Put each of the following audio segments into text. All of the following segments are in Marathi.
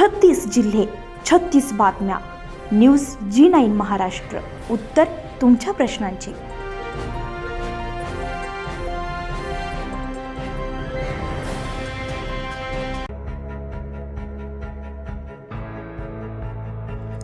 छत्तीस जिल्हे छत्तीस बातम्या. News G nine Maharashtra. उत्तर तुमच्या प्रश्नांची.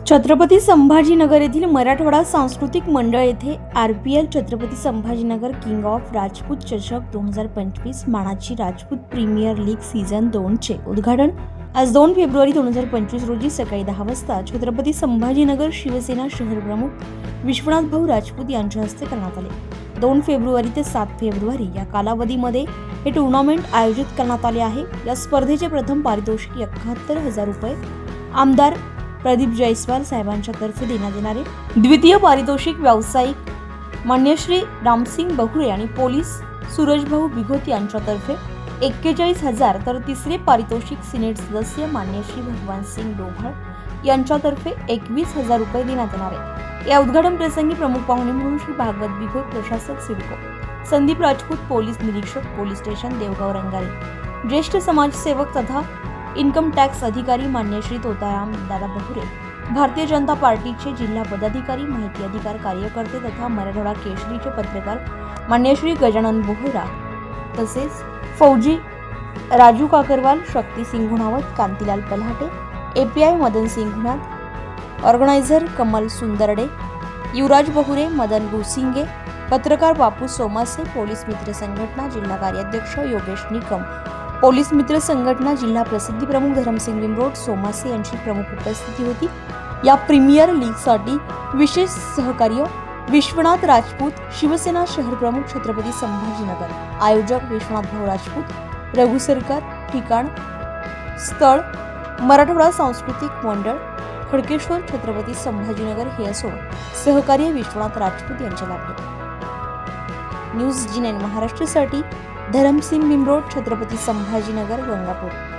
छत्रपती संभाजीनगर येथील मराठवाडा सांस्कृतिक मंडळ येथे R P L Chhatrapati Sambhajinagar king of Rajput चषक दोन हजार पंचवीस मानाची राजपूत प्रीमियर लीग सीझन दोनचे उद्घाटन आज दोन फेब्रुवारी दोन हजार पंचवीस रोजी सकाळी दहा वाजता छत्रपती संभाजीनगर शिवसेना शहर प्रमुख विश्वनाथ भाऊ राजपूत यांच्या हस्ते करण्यात आले. दोन फेब्रुवारी ते सात फेब्रुवारी या कालावधीमध्ये हे टुर्नामेंट आयोजित करण्यात आले आहे. या स्पर्धेचे प्रथम पारितोषिक एकाहत्तर हजार रुपये आमदार प्रदीप जयस्वाल साहेबांच्या तर्फे देण्यात येणारे द्वितीय पारितोषिक व्यावसायिक मान्यश्री रामसिंग बहुरे आणि पोलीस सूरजभाऊ बिघोत यांच्यातर्फे एक्केचाळीस हजार तर तिसरे पारितोषिक सिनेट सदस्य मान्यश्री भगवान सिंग डोभाळ यांच्यातर्फे एकवीस हजार रुपये देण्यात येणार आहे. या उद्घाटन प्रसंगी प्रमुख पाहुणे म्हणून श्री भागवत बिघोत प्रशासक सिडको संदीप राजपूत पोलीस निरीक्षक पोलीस स्टेशन देवगाव रंगारी ज्येष्ठ समाजसेवक तथा इन्कम टॅक्स अधिकारी मान्य श्री तोताराम दादा बहुरे भारतीय जनता पार्टीचे जिल्हा पदाधिकारी माहिती अधिकार कार्यकर्ते तथा मराठवाडा केशरीचे पत्रकार मान्यश्री गजानन बोहरा तसेच फौजी राजू काकरवाल शक्ती सिंग गुणावत कांतीलाल पल्हाटे एपीआय मदन सिंग ऑर्गनायझर कमल सुंदरडे युवराज बहुरे मदन गुसिंगे पत्रकार बापू सोमासे पोलीस मित्र संघटना जिल्हा कार्याध्यक्ष योगेश निकम पोलीस मित्र संघटना जिल्हा प्रसिद्धी प्रमुख धरमसिंग विमरोड सोमासे यांची प्रमुख उपस्थिती होती. या प्रीमियर लीगसाठी विशेष सहकार्य विश्वनाथ राजपूत शिवसेना शहर प्रमुख छत्रपती संभाजीनगर आयोजक विश्वनाथ भाऊ राजपूत रघु सरकार ठिकाण स्थळ मराठवाडा सांस्कृतिक मंडळ खडकेश्वर छत्रपती संभाजीनगर हे असून सहकार्य विश्वनाथ राजपूत यांच्या लाभले न्यूज जी नाईन महाराष्ट्रासाठी धरमसिंग बिमरोड छत्रपती संभाजीनगर गंगापूर.